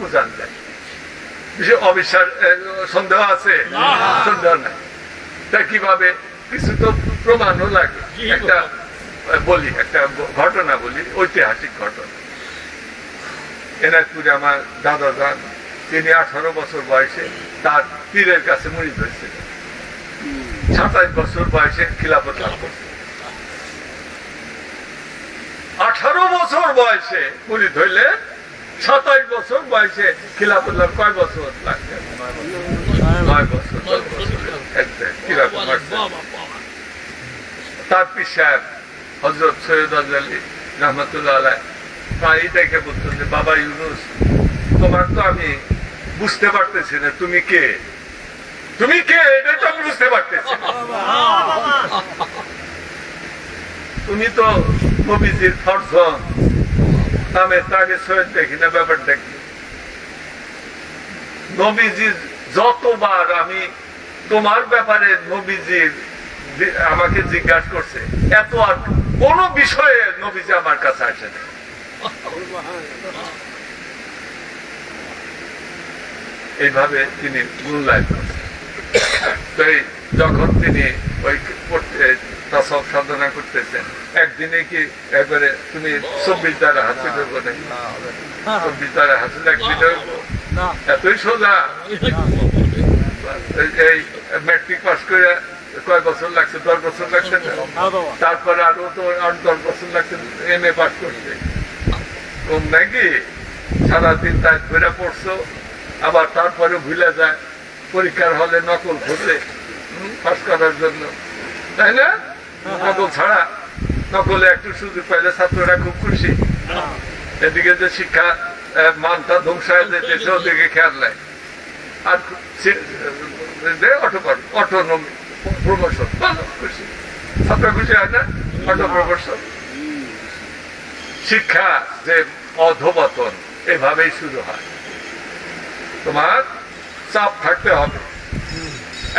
বুঝান যায় বিশেষ অবিশ্বাস সন্দেহ আছে? সন্দেহ নাই। তা কীভাবে? কিছু তো প্রমাণও লাগে। একটা বলি একটা ঘটনা বলি ঐতিহাসিক ঘটনা। এনাজপুরে আমার দাদা যান তিনি আঠারো বছর বয়সে তার পীরের কাছে মুড়ি ধরেছিলেন সাতাইশ বছর বয়সে খিলাফত লাভ করছে। আঠারো বছর বয়সে মুড়ি ধরলে সাতাইশ বছর বয়সে খিলাফত লাভ কয় বছর লাগছে নয় বছর। তার পীর সাহেব হজরত সৈয়দ আলী রহমতুল্লাহ আলাই তাই দেখে বলতো যে বাবা ইউনুস তোমার তো আমি বুঝতে পারতেছি না তুমি কে? তুমি কে? এটা তো আমি বুঝতে পারতেছি তুমি তো নবীজির ফরজন নামে তাকে সৈয়দ দেখি না ব্যাপার দেখি নবীজির যতবার আমি তোমার ব্যাপারে নবীজির আমাকে জিজ্ঞাসা করছে, এত আর কোন বিষয়ে নবীজি আমার কাছে আসে না এইভাবে তিনি মূল্যায়ন করছেন। তো যখন তিনি ওই তাসব সাধনা করতেছেন। একদিনে কি একবারে তুমি চব্বিশ দ্বারা হাসিল বলে চব্বিশ দ্বারা হাসিল একদিনে এতই সোজা? এই- ম্যাট্রিক পাস করে কয় বছর লাগছে? দশ বছর লাগছে তারপরে আরও তো আট দশ বছর লাগছে এম এ পাস করতে কম নাকি? সারাদিন তাই ধরে পড়ছো আবার তারপরে ভুলে যায় পরীক্ষার হলে নকল খুঁজে পাস করার জন্য। তাই না? নকল ছাড়া নকলে একটু সুযোগ পাইলে ছাত্ররা খুব খুশি। এদিকে যে শিক্ষা মানটা ধ্বংস হয়ে যেতেছে ওদিকে খেয়াল নাই। আর অটো অটো প্রমোশন ভালো খুশি। ছাত্র খুশি হয় না? Auto promotion. শিক্ষা যে অধবতন এভাবেই শুরু হয়। তোমার চাপ থাকতে হবে।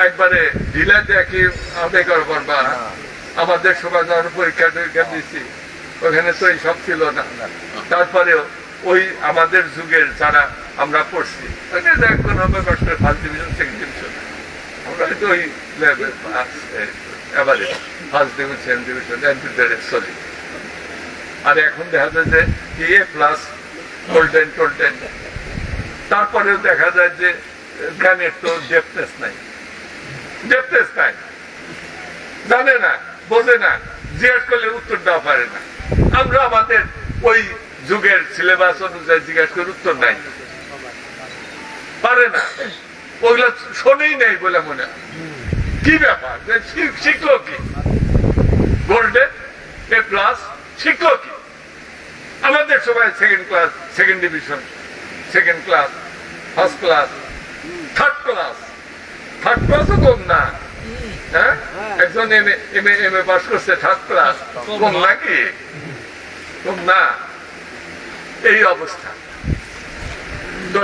একবারে ঢিলে দেখি আদায় আমাদের সময় যখন পরীক্ষা টরীক্ষা দিচ্ছি ওখানে তো এই সব ছিল না। তারপরেও ওই আমাদের যুগের যারা আমরা পড়ছি আর এখন দেখা যায় যে এ প্লাস গোল্ডেন টোল্ডেন তারপরেও দেখা যায় যে জ্ঞানের তো ডেপনেস নাই। ডেপনেস নাই। জানে না। বোঝে না, জিজ্ঞেস করলে উত্তর দেওয়া পারে না। আমরা আমাদের ওই যুগের সিলেবাস অনুযায়ী জিজ্ঞেস করে, উত্তর নাই। পারে না। ওইগুলো শোনেই নেই বলে মনে কি ব্যাপার? শিখলো কি? গোল্ডেন এ প্লাস শিখলো কি? আমাদের সবাই second class second division second class first class third class third ক্লাসও কম না। হ্যাঁ? একজন M M M A pass করছে থার্ড ক্লাস কম নাকি কম না। এই অবস্থা। তো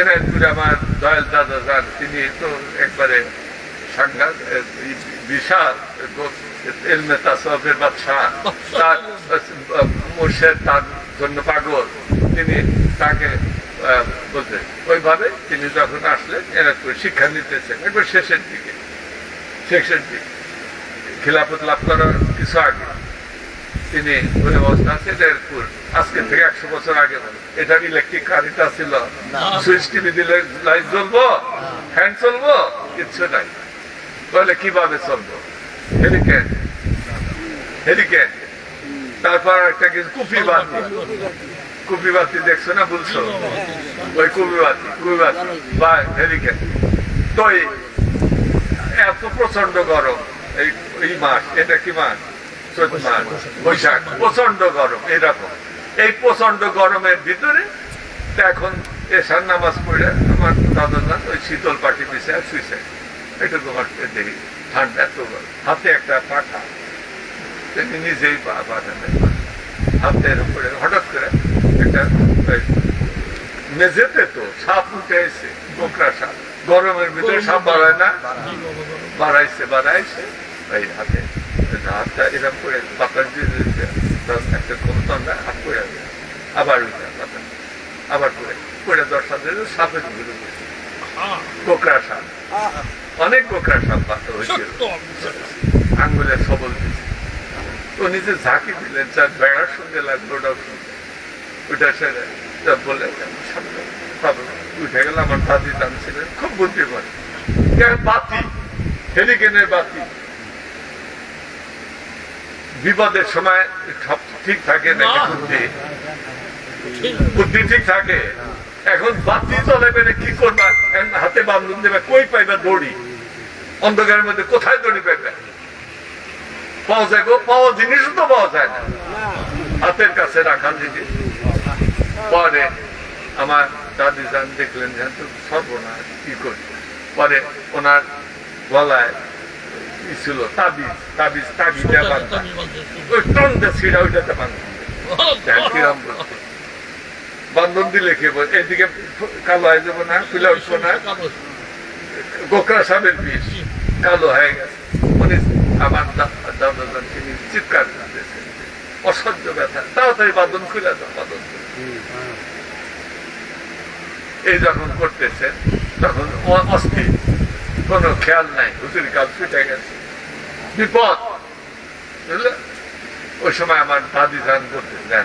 এনায়তপুরে আমার দয়াল দাদা যান তিনি তো একবারে সাংঘাত বিশাল এলমে তাসবের বাদশাহ তার মুর্শেদ তার জন্য পাগল। তিনি তাকে বলতে ওইভাবে তিনি যখন আসলেন এনায়তপুরে শিক্ষা নিতেছেন। একবার শেষের দিকে। শেষের খিলাফত লাভ করার কিছু আগে। তিনি ওই অবস্থা আছে এনায়তপুর আজকে থেকে একশো বছর আগে এটা ইলেকট্রিক কারিটা ছিল। সুইচ টিভি দিলে লাইট জ্বলবো ফ্যান চলবো কিচ্ছু নাই। তাহলে কীভাবে চলবো? হেলিকেন হেলিকেন তারপর একটা কিছু কুপি বাতি কুপি বাতি দেখছ না বলছো? ওই কুপি বাতি কুপি বাতি বা হেলিকেন তো এত প্রচণ্ড গরম এই এই মাস, এটা কি মাস? চৈত মাস, বৈশাখ প্রচণ্ড গরম, এরকম। এই প্রচণ্ড গরমের ভিতরে এখন এসার নামাজ পড়ে দাদা ওই শীতল পিছিয়ে শুইছে। এটা তোমার দেখি, ঠান্ডা হাতে একটা পাখা তিনি নিজেই পাঠান হাতের উপরে হঠাৎ করে একটা মেঝেতে তো সাপ উঠে এসে কোকড়া সাপ। গরমের ভিতরে সাপ বাড়ায় না? বাড়াইছে বাড়াইছে। এই হাতে হাতটা এরকম করে বাতাস দিয়ে তখন একটা কমতন হাত করে। আবার উঠে বাতাস আবার করে পড়ে দশ হাজার সাপের ঘুরে গেছে কোকড়া সাপ। অনেক কোকড়া সাপ বাচ্চা হয়েছিল। আঙ্গুলে সবল দিয়েছে। ও নিজে ঝাঁকি দিলেন যার বেড়ার সঙ্গে লাগল ওটাও ওটা সেরে বলে না। উঠে গেল আমার দাদি জানছিলেন খুব বুদ্ধিমান। বাতি হেলিকেনের বাতি বিপদের সময় ঠিক থাকে নাকি বুদ্ধি? বুদ্ধি ঠিক থাকে। এখন বাতি চলাবে না কি করবা? হাতে বান্ধন দেবে কই পাইবা দড়ি? অন্ধকারের মধ্যে কোথায় দড়ি পাইবে? পাওয়া যায় গো পাওয়া জিনিসও তো পাওয়া যায় না। হাতের কাছে রাখা জিনিস। পরে আমার দাদি যান দেখলেন যে সর্বনাশ কি করি? পরে ওনার গলায় কি ছিল তাবিজ তাবিজ তাবিজটা বান্ধা ওই টন্ডে ছিঁড়া ওইটাতে বান্ধা বান্ধন দিলে কি বল এদিকে কালো হয়ে যাব না খুলে উঠবো না। গোকরা সাহেবের বিষ কালো হয়ে গেছে। উনি আমার তিনি চিৎকার অসহ্য ব্যথা। তাড়াতাড়ি বাদন খুলে দাও বাদন এই যখন করতেছেন তখন অ- অস্থির। কোন খেয়াল নাই। হুজুর কাল ছুটে গেছে। বিপদ। বুঝলে? ওই সময় আমার দাদি যান করতেছেন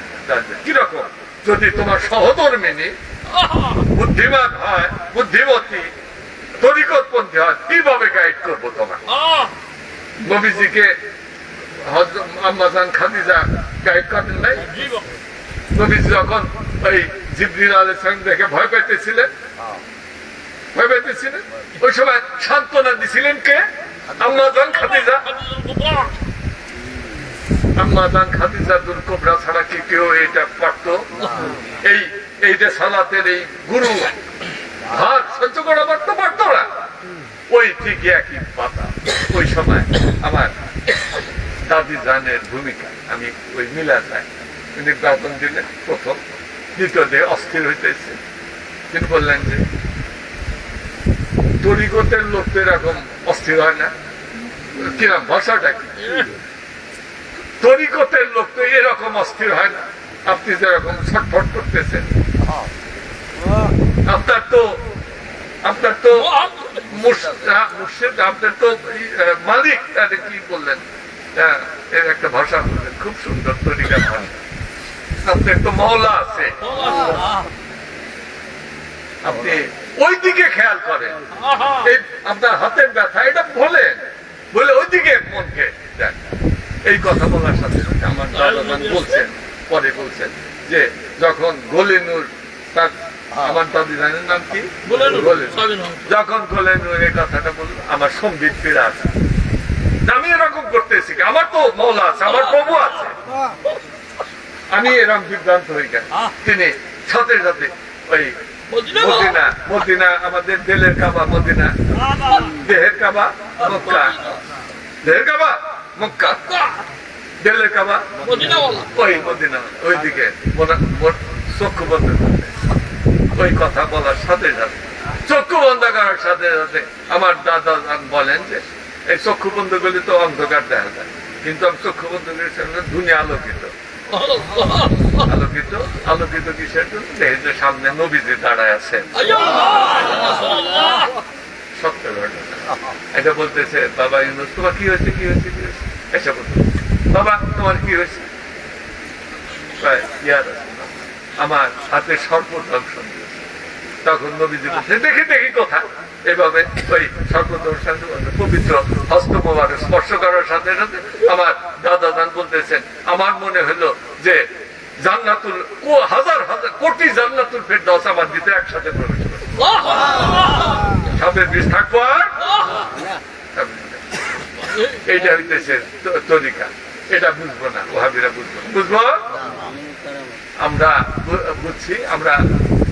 কীরকম? যদি তোমার সহধর্মিনী বুদ্ধিমান হয় বুদ্ধিমতী তরিকতপন্থী হয় কীভাবে গাইড করব তোমার নবীজিকে আম্মাজান খাদিজা গাইড করেন নাই? নবীজি যখন ওই জিবরিল আলাইহিস সালাম দেখে ভয় পাইতেছিলেন ভয় পাইতেছিলেন ওই সময় সান্ত্বনা দিছিলেন কে? দুল আমার দাদি জানের ভূমিকা, আমি ওই মিলা যাই উনি বেতন দিলেন প্রথম। দ্বিতীয় অস্থির হইতেছে। তিনি বললেন যে তরিকতের লোক তো এরকম অস্থির হয় না। কিরম ভাষাটা কি? তরিকতের লোক তো এরকম অস্থির হয় না। আপনি যেরকম ছটফট করতেছেন। আপনার তো আপনার তো মুর্শিদ আপনার তো মালিক তাদের কি বললেন? হ্যাঁ, এর একটা ভাষা বললেন খুব সুন্দর তরিকা ভাষা। আপনার তো মহলা আছে। আপনি ওই দিকে খেয়াল করেন এই আপনার হাতের ব্যথা এটা বলেন বলে ওই দিকে মনকে দেন। এই কথা বলার সাথে সাথে আমার দাদা বলছেন পরে বলছেন যে যখন গলিনুর তার আমার দাদি জানেন নাম কি। যখন গলিনুর এই কথাটা বলল আমার সংগীত ফিরে আছে আমি এরকম করতেছি? আমার তো মৌলা আছে আমার প্রভু আছে। আমি এরকম বিভ্রান্ত হয়ে গেল। তিনি সাথে সাথে ওই মদিনা মদিনা আমাদের দেলের কাবা মদিনা। দেহের কাবা মক্কা। দেহের কাবা মক্কা। দেলের কাবা ওই মদিনা ওইদিকে। চক্ষু বন্ধ করতে ওই কথা বলার সাথে সাথে। চক্ষু বন্ধ করার সাথে সাথে আমার দাদা বলেন যে এই চক্ষু বন্ধ করলে তো অন্ধকার দেখা যায়। কিন্তু আমি চক্ষু বন্ধ করে দুনিয়া আলোকিত। আলোকিত আলোকিত কিসের জন্য? দেখে যে সামনে নবীজি দাঁড়ায় সত্য ঘটনা এটা বলতেছে বাবা ইউনুস তোমার কি হয়েছে কি হয়েছে কি হয়েছে? এসে বাবা তোমার কি হয়েছে? আমার হাতে দিয়েছে। তখন নবীজি বলছে দেখি দেখি কথা। এভাবে ওই সর্প দংশন পবিত্র হস্ত মোবারক স্পর্শ করার সাথে সাথে আমার দাদা দান বলতেছেন, আমার মনে হলো যে জান্নাতুল কো, হাজার হাজার কোটি জান্নাতুল ফেরদাউস আমার ভিতরে একসাথে প্রবেশ সাপের বিষ থাকব আর? এইটা হইতেছে তরিকা। এটা বুঝব না, ওহাবিরা বুঝব বুঝব? আমরা বুঝছি, আমরা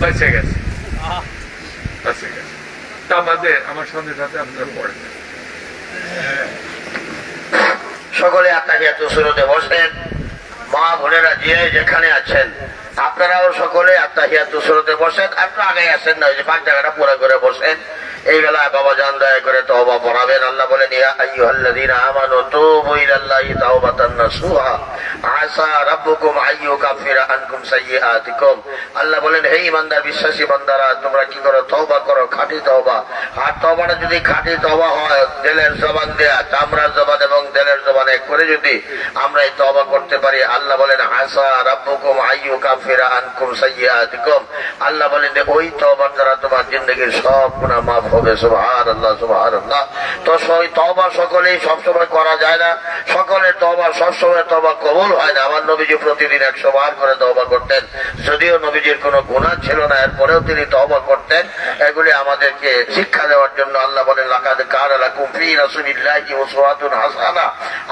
বেঁচে গেছি। বেঁচে গেছি। আমাদের, আমার সঙ্গে সাথে আপনার পড়ে সকলে আপনাকে এত শুরুতে বসেন মা বোনেরা যে যেখানে আছেন, আপনারাও সকলে আত্মাহিয়াত শুরুতে বসেন। আপনারা আগে আসেন না, ওই যে পাঁচ জায়গাটা পুরো করে বসেন। এই বেলায় বাবা জান দয়া করে তওবা পড়াবেন। আল্লাহ সাইয়্যাতিকুম। আল্লাহ বলেন, হে ইমানদার, বিশ্বাসী বান্দারা, তোমরা কি করো? করো আর যদি হয় জবান দেয়া, চামড়ার জবান এবং করে যদি আমরা এই তওবা করতে পারি, আল্লাহ বলেন আসা রাব্বুকুম আইয়ু কাফিরা আনকুম সাইয়্যাতিকুম। আল্লাহ বলেন ওই তওবার দ্বারা তোমার জিন্দগির সব গুনাহ মাফ হবে সুবহানাল্লাহ সুবহানাল্লাহ। তো তওবা সকলেই সবসময় করা যায় না। সকলের তওবা সবসময় তওবা কবুল হয় না। আমার নবীজি প্রতিদিন একশো বার করে তওবা করতেন। যদিও নবীজির কোনো গুনাহ ছিল না, এরপরেও তিনি তওবা করতেন। এগুলি আমাদেরকে শিক্ষা দেওয়ার জন্য আল্লাহ বলেন হাসানা।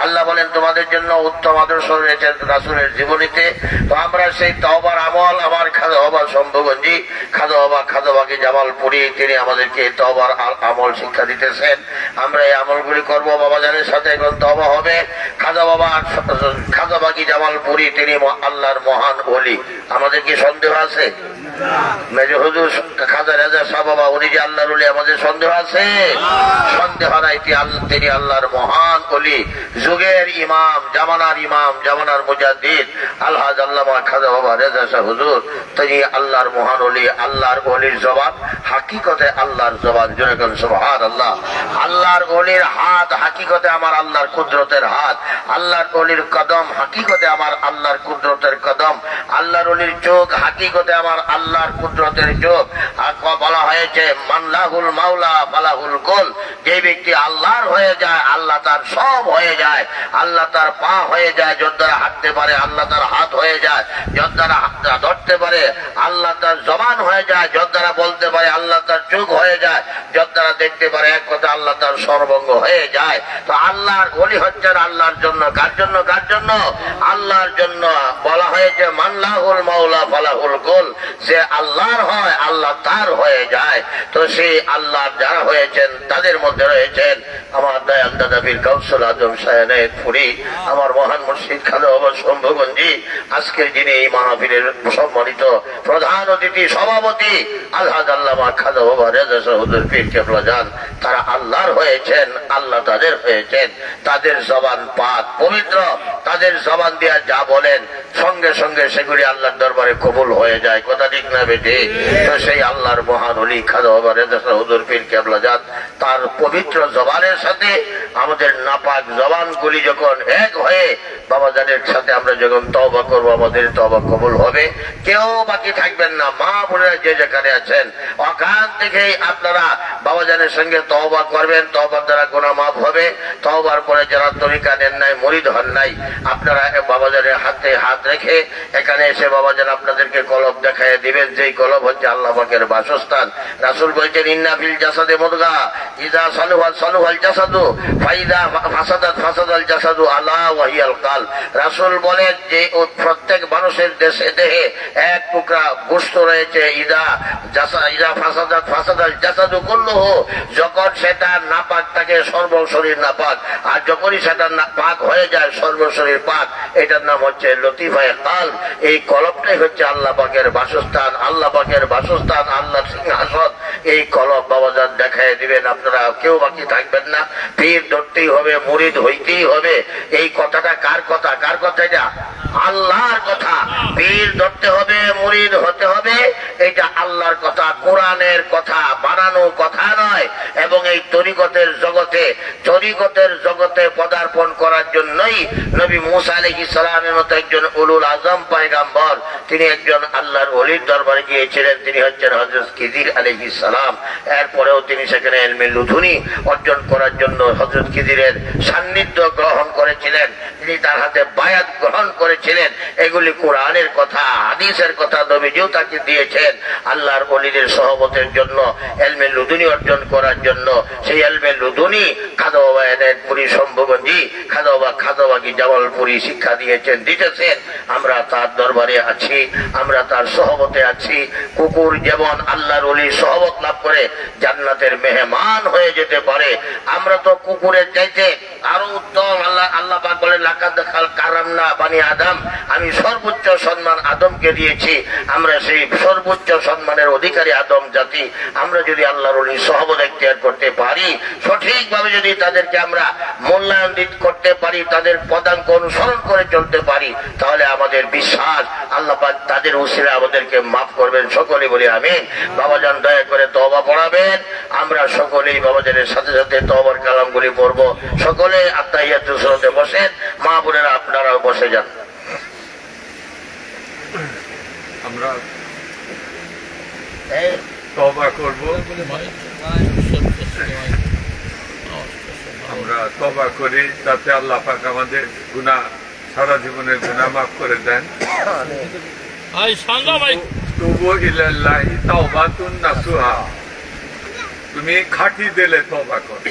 আল্লাহ বলেন, তোমাদের জন্য উত্তম আদর্শ রয়েছে রাসূলের জীবনীতে। তো আমরা সেই তওবার আমল, আমার খাদা হবা শম্ভুগঞ্জি খাদা হবা খাদাবাকি জামালপুরি, তিনি আমাদেরকে তওবার আ- আমল শিক্ষা দিতেছেন। আমরা এই আমলগুলি করব, বাবাজানের সাথে এখন তবা হবে। খাজা বাবা খাজা বাকি জামালপুরি, তিনি আল্লাহর মহান বলি আমাদের কি সন্দেহ আছে? মেজর হুজুর, খাজা রাজা শাহ বাবা আল্লাহর আল্লাহ- আল্লাহ আল্লামা খাজা আল্লাহ হাত হাকিকতে আমার আল্লাহর কুদরতের হাত। আল্লাহর ওলির কদম হাকিকতে আমার আল্লাহর কুদরতের কদম। আল্লাহর ওলির চোখ হাকিকতে আমার আল্লাহর কুদরতের আর বলা হয়েছে মাল্লাহুল মাওলা ফালাহুল গোল যে ব্যক্তি আল্লাহর হয়ে যায়, আল্লাহ তার সব হয়ে যায়। আল্লাহ তার পা হয়ে যায় যোদ্ধারা হাঁটতে পারে, আল্লাহ তার হাত হয়ে যায়। যোদ্ধারা হাত- ধরতে পারে, আল্লাহ তার জবান হয়ে যায়। যোদ্ধারা বলতে পারে, আল্লাহ তার চোখ হয়ে যায়। যোদ্ধারা দেখতে পারে, এক কথা আল্লাহ তার সর্বঙ্গ হয়ে যায়। তো আল্লাহর গলি হচ্ছেন আল্লাহর জন্য। কার জন্য? কার জন্য? আল্লাহর জন্য বলা হয়েছে মাল্লাহুল মাওলা ফালাহুল গোল সে আল্লাহর হয়, আল্লাহ তার হয়ে যায়। তো সেই আল্লাহর যারা হয়েছেন, তাদের মধ্যে রয়েছেন আমার দয়াল দাদা বীর কৌশল আজম সায়নের ফুরি, আমার মহান মুর্শিদ বাবা শম্ভুগঞ্জি, আজকের যিনি এই মাহফিলের সম্মানিত প্রধান অতিথি, সভাপতি আল্লাহ খাদা বাবা রেজা সহুদুর পীর কেবলা যান তারা আল্লাহর হয়েছেন, আল্লাহ তাদের হয়েছেন। তাদের জবান পাক পবিত্র, তাদের জবান দিয়া যা বলেন, সঙ্গে সঙ্গে সেগুলি আল্লাহর দরবারে কবুল হয়ে যায়। কথা ঠিক না বেটে তো সেই আল্লাহর মহান অলি বাবা সহুদুর পীর কেবলা যান তার পবিত্র জবানের সাথে আমাদের নাপাক জবানগুলি যখন এক হয়ে বাবাজানের সাথে আমরা যখন তবা করব, আমাদের তবা কবুল হবে। কেউ বাকি থাকবেন না, মা বোনেরা যে যেখানে আছেন, ওখান থেকেই আপনারা বাবাজানের সঙ্গে তবা করবেন। তবার দ্বারা গোনা মাফ হবে। তবার পরে যারা তরিকা নেন নাই, মরিদ হন নাই, আপনারা এ বাবাজানের হাতে হাত রেখে এখানে এসে বাবা বাবাজান আপনাদেরকে কলব দেখায় দিবেন যেই কলব হচ্ছে আল্লাহ পাকের বাসস্থান। রাসুল বলছেন, ইন্না ফিল জাসাদে মুদগা ইদা সালুহাল সালুহাল জাসাদু, ফাইদা ফাসাদাত ফাসাদাল জাসাদু আলা ওয়াহিয়াল কাল। রাসূল বলেন যে প্রত্যেক মানুষের দেশে দেহে এক টুকরা গোশত রয়েছে, ইদা জাসা, ইদা ফাসাদাত ফাসাদাল জাসাদু কুল্লুহু যখন সেটা নাপাক থাকে সর্বশরীর নাপাক, আর যখনই সেটা না- পাক হয়ে যায়, সর্বশরীর পাক, এটার নাম হচ্ছে লতিফায়ে কাল। এই কলবটাই হচ্ছে আল্লাহ পাকের বাসস্থান। আল্লাহ পাকের বাসস্থান আল্লাহ সিংহাসন এই কলব বাবাজান দেখায় দিবেন, আপনারা কেউ বাকি থাকবেন না। পীর ধরতেই হবে, মুরিদ হইতেই হবে। এই কথাটা কার কথা? কার কথা এটা? আল্লাহর কথা। পীর ধরতে হবে, মুরিদ হতে হবে, এটা আল্লাহর কথা, কোরআনের কথা, বানানো কথা নয়। এবং এই তরিকতের জগতে তরিকতের জগতে পদার্পণ করার জন্যই নবী মুসা আলহি সালামের মতো একজন উলুল আজম পায়গাম্বর, তিনি একজন আল্লাহর অলির দরবারে গিয়েছিলেন। তিনি হচ্ছেন হজরত খিদির আলহি সালাম। এরপরেও তিনি সেখানে এলমে লুধুনি অর্জন করার জন্য হজরত খিদিরের সান্নিধ্য গ্রহণ করেছিলেন। তিনি তার হাতে বায়াত গ্রহণ করেছিলেন। এগুলি কোরআনের কথা, হাদিসের কথা নবীজিও তাকে দিয়েছেন। আল্লাহর অলিদের সহবতের জন্য, এলমে লুধুনি অর্জন করার জন্য। সেই এলমে লুধুনি খাদবাবা পুরী শম্ভুগঞ্জি খাদবা খাদবাগি জামালপুরি শিক্ষা দিয়েছেন, দিতেছেন। আমরা তার দরবারে আছি, আমরা তার সহবতে আছি। কুকুর যেমন আল্লাহর অলির সহবত লাভ করে জান্নাতের মেহমান হয়ে যেতে পারে। আমরা তো কুকুরের চাইতে আরও উত্তম আল্লাহ আল্লাহ আমি সর্বোচ্চ সম্মান আদমকে দিয়েছি। আমরা সেই সর্বোচ্চ সম্মানের অধিকারী আদম জাতি। আমরা যদি আল্লাহর ওলি সহবত এখতিয়ার করতে পারি, সঠিকভাবে যদি তাদেরকে আমরা মূল্যায়ন করতে পারি, তাদের পদাঙ্ক অনুসরণ করে চলতে পারি, তাহলে আমাদের বিশ্বাস আল্লাহ তাদের উসিরা আমাদেরকে মাফ করবেন। সকলে বলি আমিন। বাবাজান দয়া করে তবা পড়াবেন। আমরা সকলেই বাবাজানের সাথে সাথে তবার কালামগুলি পড়ব। সকলে আত্মাহিয়াত সুরতে বসেন। মা বোনেরা আপনারাও বসে যান। আমরা তবা করব। আমরা তবা করি যাতে আল্লাহ পাক আমাদের গুনাহ সারা জীবনের গুনাহ মাফ করে দেন। তুমি খাটি দিলে তবা করো।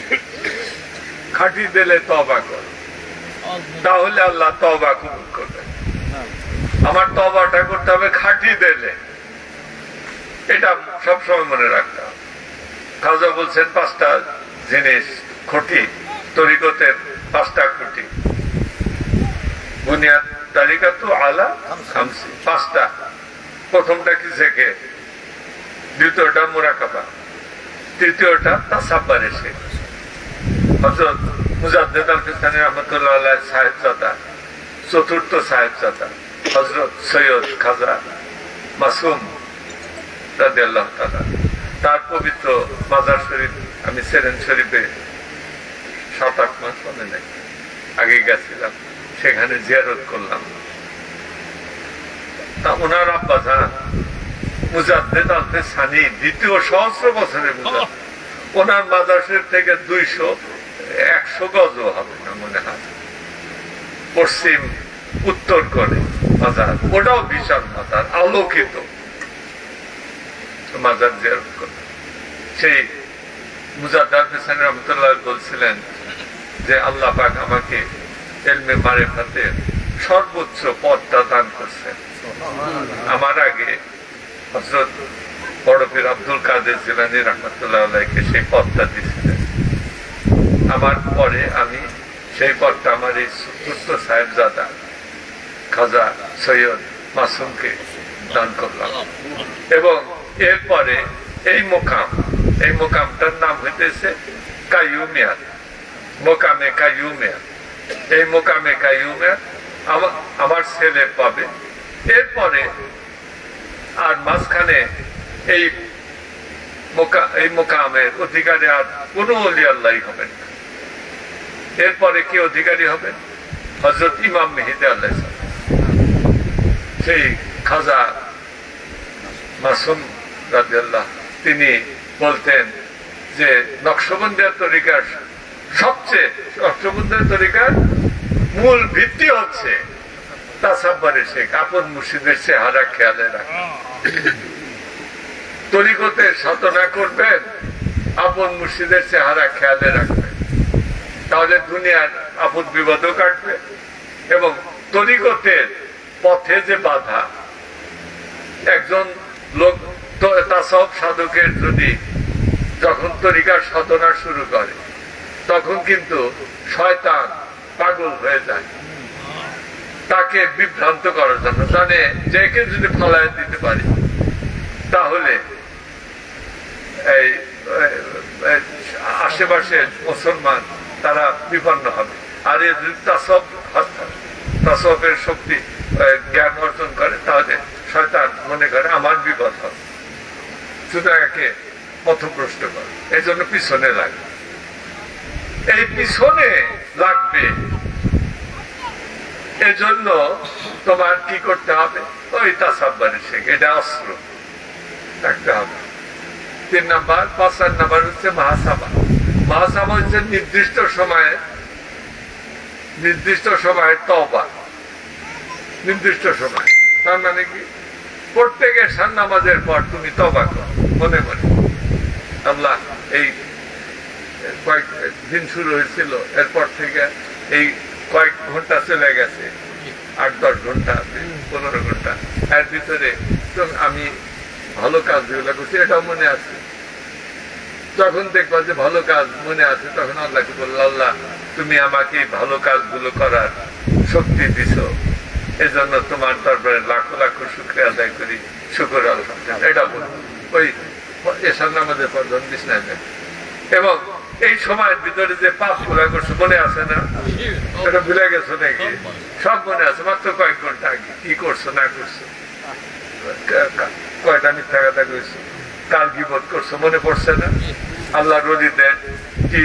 খাটি দিলে তবা করো। তাহলে আল্লাহ তবা কবুল করবে আমার তবাটা করতে হবে খাঁটি দিলে। এটা সবসময় মনে রাখতে হবে। খাজা বলছেন, পাঁচটা জিনিস খুঁটি, তরিকতের পাঁচটা খুঁটি। বুনিয়াদ তালিকা তো আলা পাঁচটা। প্রথমটা কি থেকে দ্বিতীয়টা মুরাকাবা। তৃতীয়টা তাসাব্বার এসে হজরত তার পবিত্র মাজার শরীফ আমি সেরেন শরীফে সাত আট মাস মনে নেই আগে গেছিলাম, সেখানে জিয়ারত করলাম। তা ওনার আব্বা জান, মুজাদ্দেদ আলফে সানি দ্বিতীয় সহস্র বছরের মুজাদ্দেদ। ওনার শরীফ থেকে দুইশো একশো গজ হবে না মনে হয়। পশ্চিম, উত্তর করে মাজার ওটাও বিশাল মাজার আলোকিত। মাজার জিয়ারত করলাম সেই মুজাদ্দার হোসেন রহমতুল্লাহ বলছিলেন যে, আল্লাহ পাক আমাকে এলমে মারেফাতে সর্বোচ্চ পদটা দান করছেন। আমার আগে হজরত বড়পীর আব্দুল কাদের জিলানি রহমতুল্লাহ আলাইকে সেই পদটা দিয়েছিলেন আমার পরে আমি সেই পদটা আমার এই চতুর্থ সাহেবজাদা, খাজা সৈয়দ মাসুমকে দান করলাম। এবং এরপরে এই মোকাম, এই মোকামটার নাম হইতেছে কাইউমিয়াত মোকামে কাইউমিয়াত এই মোকামে কাইউমিয়াত আমার ছেলে পাবে। এরপরে আর মাঝখানে এই মোকা এই মোকামের অধিকারে আর কোনো অলি আল্লাহ হবেন না। এরপরে কি অধিকারী হবেন হজরত ইমাম মেহিদে আল্লাহ সেই খাজা মাসুম রাজিয়াল্লাহ তিনি বলতেন যে নকশবন্দিয়া তরিকার সবচেয়ে নকশবন্দিয়া তরিকার মূল ভিত্তি হচ্ছে তাসাব্বারে শেখ, আপন মুর্শিদের চেহারা খেয়ালে রাখা। তরিকতের সাধনা করবেন, আপন মুর্শিদের চেহারা খেয়ালে রাখবেন। তাহলে দুনিয়ার আপদ বিপদও কাটবে এবং তরিকতের পথে যে বাধা, একজন লোক তাসব সাধকের যদি যখন তরিকার সাধনা শুরু করে, তখন কিন্তু শয়তান পাগল হয়ে যায়। তাকে বিভ্রান্ত করার জন্য। জানে যে কে যদি ফলায় দিতে পারি, তাহলে এই, আশেপাশের মুসলমান তারা বিপন্ন হবে। আর এ যদি তাসব তাসবের শক্তি জ্ঞান অর্জন করে, তাহলে শয়তান মনে করে আমার বিপদ হবে। সুতরাং একে পথভ্রষ্ট করে। এই জন্য পিছনে লাগে এই পিছনে লাগবে। এজন্য তোমার কি করতে হবে? ওই তাসাব্বারে শেখ এটা অস্ত্র। রাখতে হবে। তিন নাম্বার, পাঁচ নাম্বার হচ্ছে মহাসাবা মহাসাবা হচ্ছে নির্দিষ্ট সময়ে নির্দিষ্ট সময়ে তবা নির্দিষ্ট সময়। তার মানে কি? প্রত্যেকের সান নামাজের পর তুমি তবা করো, মনে মনে। আল্লাহ, এই কয়েক দিন শুরু হয়েছিল, এরপর থেকে এই কয়েক ঘণ্টা চলে গেছে, আট দশ ঘণ্টা, পনেরো ঘণ্টা। এর ভিতরে আমি ভালো কাজ যেগুলো করছি, এটাও মনে আছে। যখন দেখবা যে ভালো কাজ মনে আছে, তখন আল্লাহকে বলল, আল্লাহ, তুমি আমাকে ভালো কাজগুলো করার শক্তি দিছ। এজন্য তোমার দরবারে লাখো লাখো শুক্রিয়া আদায় করি। শুক্র এটা বল। ওই এসার নামাজের প্রধান বিছনায় দেয়। এবং এই সময়ের ভিতরে যে পাপগুলা করছ, মনে আছে না? এটা ভুলে গেছো নাকি? সব মনে আছে, মাত্র কয়েক ঘণ্টা আগে। কি করছ, না করছ? কয়টা মিথ্যা কথা কইছো? কি বোধ করছ? মনে পড়ছে না? আল্লাহ রলিদের কি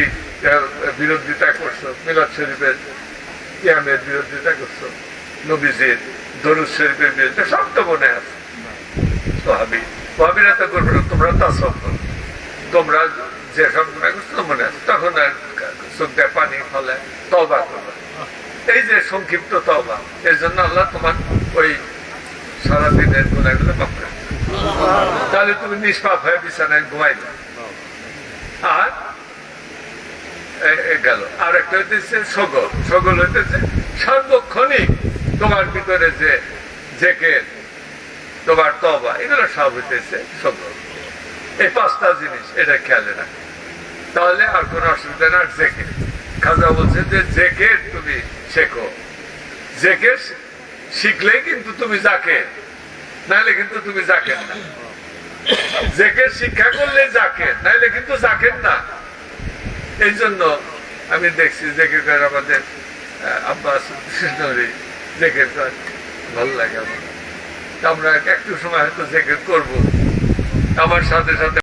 বিরোধিতা করছ? মিলাদ শরীফের ইয়ামের বিরোধিতা করছ? নবীজির দরুদ শরীফের বিরোধিতা, সব তো মনে আছে। ভাবি ভাবিরা তো করবে না, তোমরা তা সব তোমরা যে সব গুণা করছ মনে আছে। তখন আর চোখ পানি ফলে তবা করবে। এই যে সংক্ষিপ্ত তবা এর জন্য আল্লাহ তোমার ওই সারাদিনের গুণাগুলো মাফ তাহলে তুমি নিষ্পাপ হয়ে বিছানায় ঘুমাইবে। আর গেল। আর একটা হইতেছে সগল। সগল হইতেছে সার্বক্ষণিক তোমার ভিতরে যে তোমার তবা এগুলো সব হইতেছে সগল। এই পাঁচটা জিনিস, এটা খেয়ালে রাখ। তাহলে আর কোনো অসুবিধা না জেকে। খাজা বলছে যে জেকে তুমি শেখো। জেকে শিখলে কিন্তু তুমি যাকে নাহলে কিন্তু তুমি যাকেন না। জেকে শিক্ষা করলে জাকের নাইলে কিন্তু জাকের না। এই জন্য আমি দেখছি জেকে করে আমাদের আব্বাস জেকের কাজ ভালো লাগে আমার। আমরা একটু সময় হয়তো জেকের করব। আমার সাথে সাথে